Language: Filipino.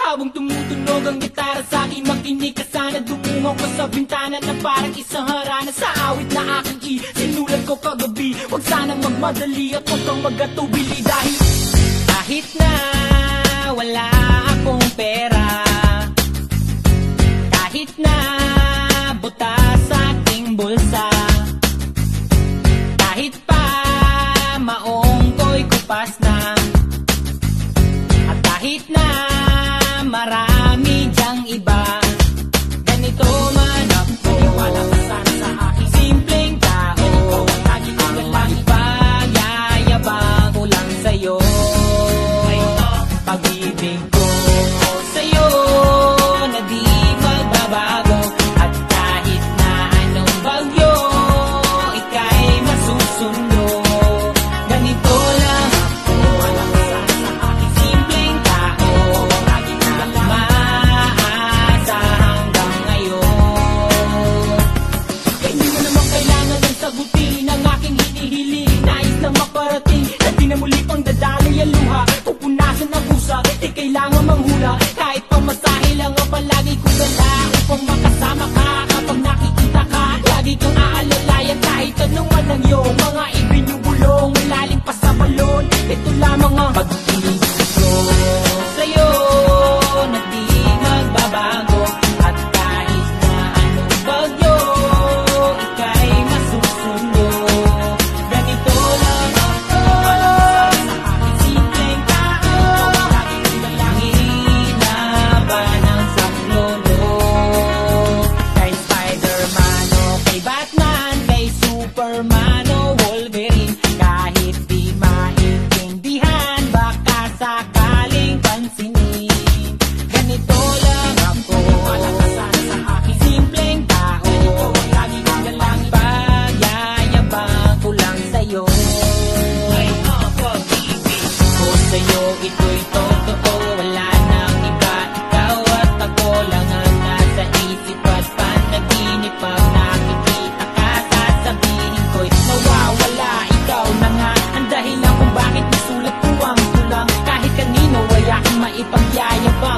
Habang tumutunog ang gitara sa akin Makinig ka sana. Dumungaw ko sa bintana Na parang isang harana. Sa awit na aking i Sinulat ko kagabi. Huwag sana magmadali At huwag kang magatubili Dahil kahit na wala akong pera Kahit na buta sa aking bulsa Kahit pa maong ko'y kupas na At kahit na manghula Kahit pamasahe lang ang palagi ko dala. Upang makasama ka kapag nakikita ka Lagi kang aalalayan kahit anong man ang iyong Mga Superman o Wolverine. Kahit di maintindihan Baka sakaling pansinin. Ganito lang ako simpleng tao. Pagyayabang ko lang sa'yo. Ko sa'yo Ito'y totoo maipagyayabang